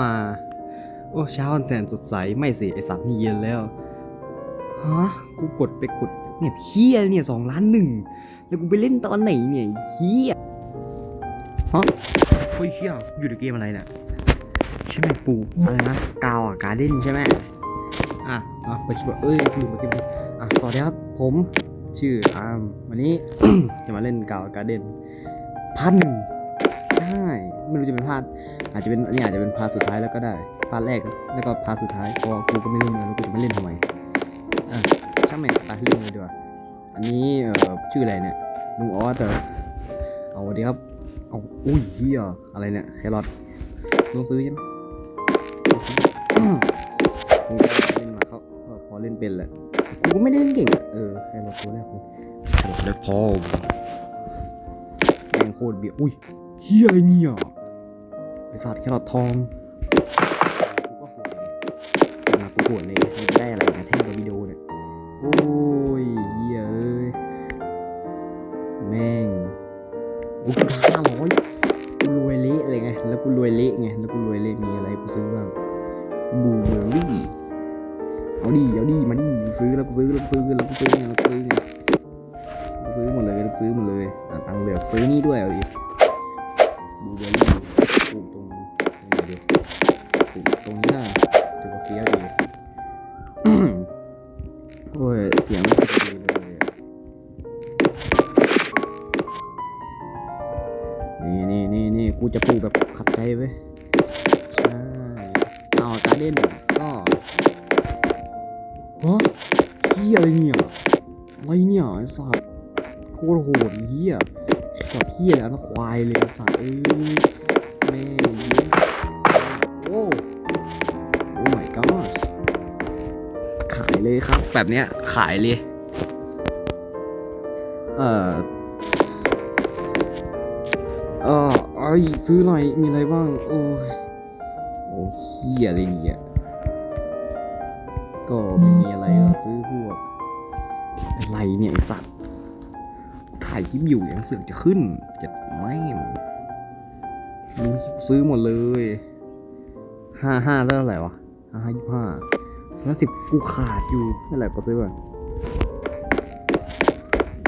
มา โอ้เช้าอันแสนสดใสไม่สิไอสัตว์นี่เย็นแล้วฮะกูกดไปกดเนี่ยเฮียเนี่ยสองล้านหนึ่งแล้วกูไปเล่นตอนไหนเนี่ยเฮียฮะเฮ้ยเฮียอยู่ในเกมอะไรเนี่ยใช่ไหมปูอะไรนะกาวอะการเล่นใช่ไหมอะอะไปคิดว่าเอ้ยลืมไปคิดว่าอะสวัสดีครับผมชื่ออาร์มวันนี้ จะมาเล่นกาวการเด่นพันหนึ่ง ไม่รู้จะเป็นพาร์ทอาจจะเป็นอันนี้อาจจะเป็นพาร์ทสุดท้ายแล้วก็ได้พาร์ทแรกแล้วก็พาร์ทสุดท้ายเพราะว่ากูก็ไม่รู้เหมือนกันว่ากูจะมาเล่นทำไมอะช่างแม่งไปเล่นเลยดีกว่าอันนี้เอ่อชื่ออะไรเนี่ยลุงออสเหรอเอาสวัสดีครับเอาอุ้ยเฮียอะไรเนี่ยแครอทต้องซื้อใช่ไหมผมก็เล่นมาเขาก็พอเล่นเป็นแหละกูก็ไม่ได้เล่นเก่งอะเออแครอทตัวแรกกูแครอทแรกพอแม่งโคตรเบี้ยอุ้ยเฮียอะไรเนี่ย ไอสัตว์แครอททองกูก็โหดเลยมากูโหดเลยมันจะได้อะไรนะแท่งตัววิดีโอเนี่ย โอ้ยเฮียเอ้ยแม่งโอ้กูห้าร้อยกูรวยเละเลยไง แล้วกูรวยเละไง แล้วกูรวยเละมีอะไรกูซื้อบ้างบูเบอร์รี่เอาดิเอาดิมาดิซื้อแล้วกูซื้อแล้วกูซื้อแล้วกูซื้อไงแล้วกูซื้อไงกูซื้อหมดเลยกูซื้อหมดเลยตังเหลือซื้อนี่ด้วยเอาดิบูเบอร์รี่ แบบเนี้ยขายเลย เอ่อเออไอซื้อหน่อยมีอะไรบ้าง โอ้ยโอ้เฮียอะไรเนี่ยก็ไม่มีอะไรอะซื้อพวก อะไรเนี่ยไอสัตว์ถ่ายคลิปอยู่ยังเสือกจะขึ้นจะไม่ซื้อหมดเลยห้าห้าแล้วเท่าไรวะห้าห้ายี่ห้า สามสิบกูขาดอยู่เท่าไหร่ก็ซื้อก่อน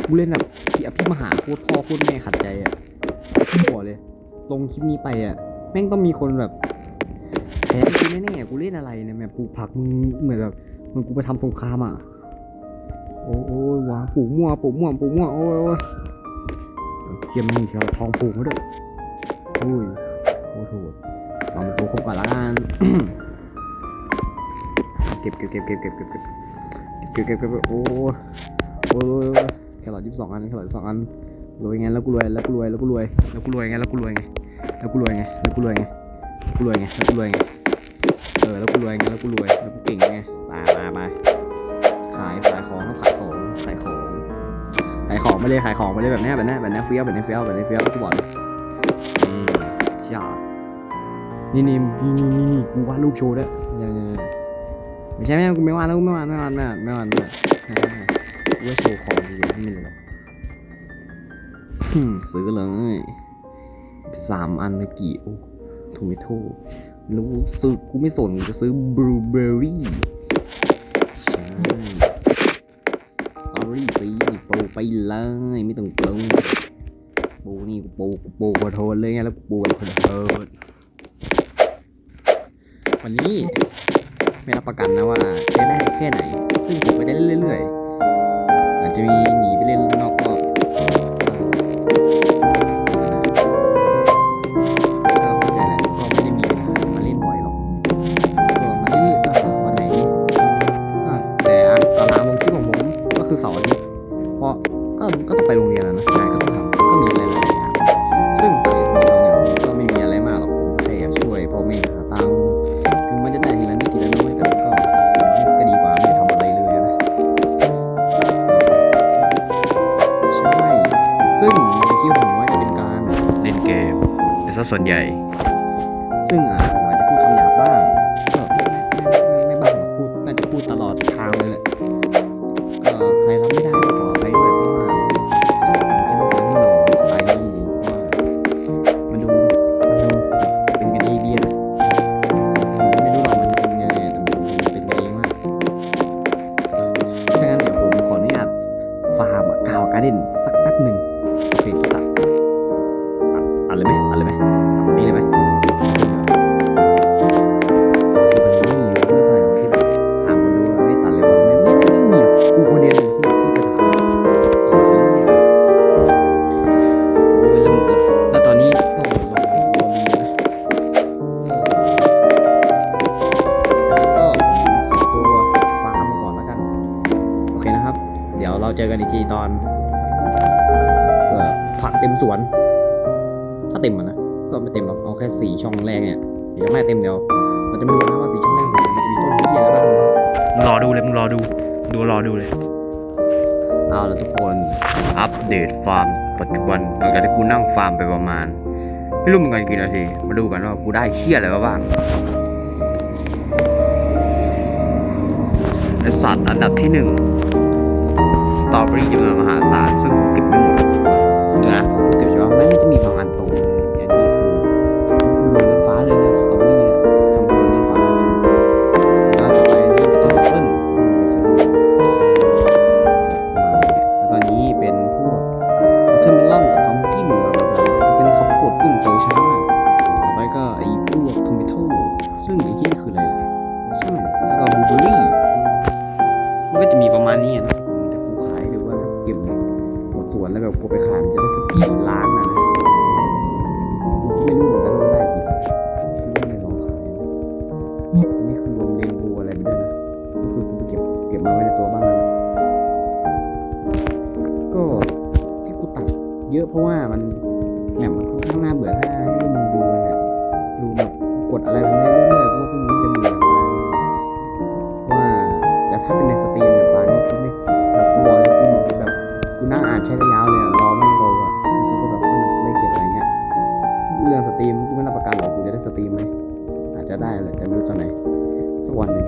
กูเล่นแบบพี่อภิมหาโคตรพ่อโคตรแม่ขัดใจอะบอเลย ลงคลิปนี้ไปอะ แม่งต้องมีคนแบบแพ้กูแน่ๆกูเล่นอะไรเนี่ยแบบปลูกผักมึงเหมือนแบบมันกูไปทำสงครามอะ โอ้โอ้ยว้าปลูกมั่วปูมั่วปูมั่วโอ้ยโอ้ยเกียมนี่เชียวทองปูมาด้วยโอ้ยโอ้โหเอามันตัวคบก่อนละกัน เก็บเก็บเก็บเก็บเก็บเก็บเก็บเก็บเก็บเก็บเก็บโอ้โอ้ยโอ้โอ้ยแค่หลอดยี่สิบสองอันแค่หลอดยี่สิบสองอันรวยไงแล้วกูรวยแล้วกูรวยแล้วกูรวยแล้วกูรวยไงแล้วกูรวยไงแล้วกูรวยไงแล้วกูรวยไงกูรวยไงแล้วกูรวยไงเออแล้วกูรวยไงแล้วกูรวยแล้วกูเก่งไงมามามาขายขายของขายของขายของขายของไปเลยขายของไปเลยแบบเนี้ยแบบเนี้ยแบบเนี้ยเฟี้ยวแบบเนี้ยเฟี้ยวแบบเนี้ยเฟี้ยวกูบอกเลยนี่ช่านี่นี่นี่นี่นี่กูวาดรูปโชว์ด้วย ไม่ใช่ไม่กูไม่วาดแล้วกูไม่วาดไม่วาดไม่วาดไม่วาดไม่วาดไม่ว่าโชว์ของดีๆให้มันเลยซื้อเลยสามอันเมื่อกี้โอ้โทมิโต้รู้สึกกูไม่สนกูจะซื้อบลูเบอร์รี่ใช่สตอรี่สีนี่ปลูไปเลยไม่ต้องปรุงปูนี่กูปูกูปูกขอโทษเลยไงแล้วกูปูกขอโทษวันนี้ ไม่รับประกันนะว่าจะได้แค่ไหนซึ่งผมไปได้เรื่อยๆ ส่วนใหญ่ ซึ่งอะผมอาจจะพูดคำหยาบบ้างก็ไม่ไม่บ้างพูดน่าจะพูดตลอดทางเลยแหละก็ใครรับไม่ได้ก็ขอไปด้วยเพราะว่าแค่ต้องการให้น้อสบายดีเพราะว่ามันดูมันดูเป็นกันเองดีนะไม่รู้หรอกมันเป็นยังไงแต่ผมเป็นกันเองมากฉะนั้นเดี๋ยวผมขออนุญาตฟาร์มกาวการ์เด้นสักแป๊บหนึ่งโอเค ผักเต็มสวน ถ้าเต็มอะนะ ก็ไม่เต็มหรอก เอาแค่สี่ช่องแรกเนี่ยเดี๋ยวไม่เต็มเดี๋ยว มันจะไม่รู้นะว่าสี่ช่องแรกมันจะมีต้นที่อะไรบ้างรอดูเลยมึงรอดู ดูรอดูเลย เอาละทุกคน อัปเดตฟาร์มปัจจุบันหลังจากที่กูนั่งฟาร์มไปประมาณ ไม่รู้เหมือนกันกี่นาที มาดูกันว่ากูได้เชี่ยอะไรบ้างไอสัตว์อันดับที่หนึ่งสตรอเบอรี่จำนวนมหาศาลซึ่งเก็บไม่หมด รื่องสตรีมกูไม่รับประกันหรอกกูจะได้สตรีมไหมอาจจะได้แหละแต่ไม่รู้ตอนไหนสักวันหนึ่ง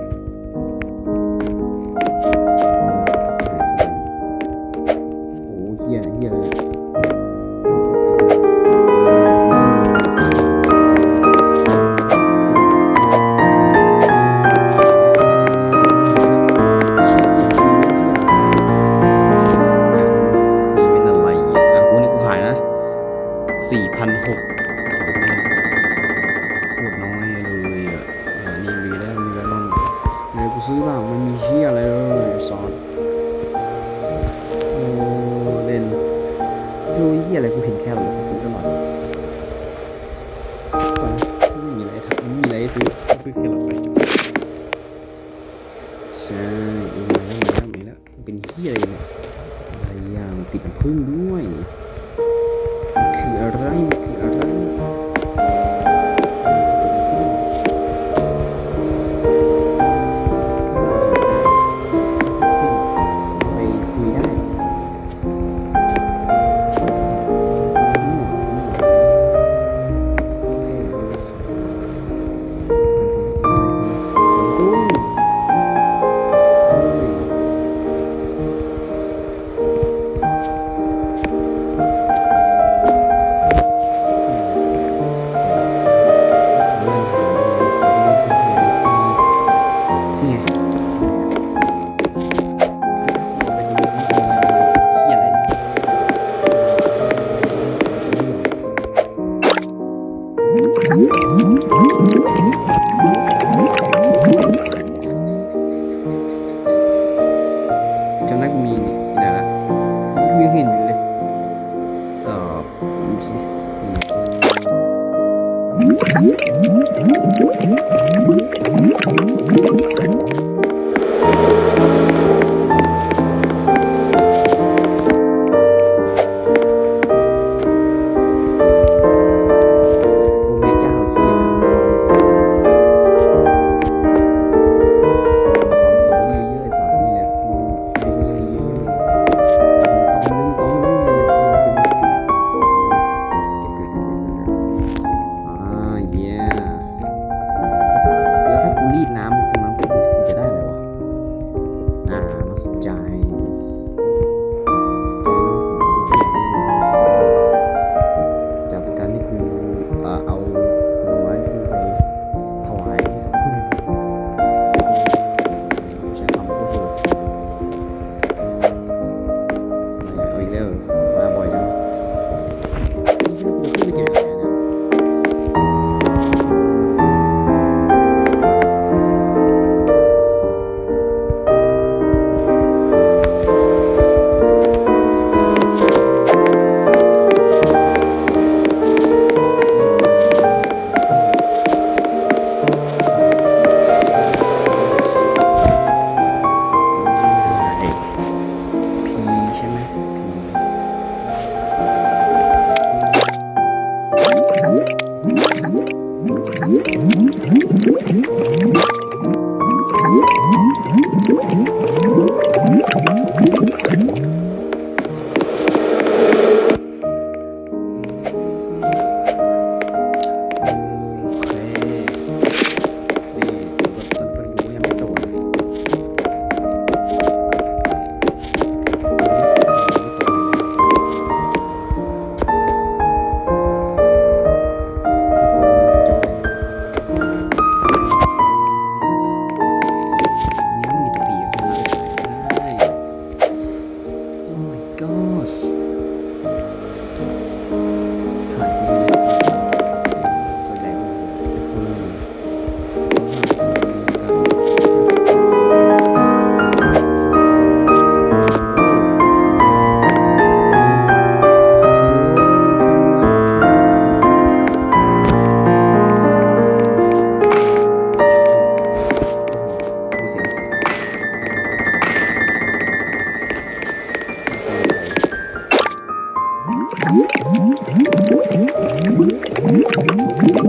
Thank you.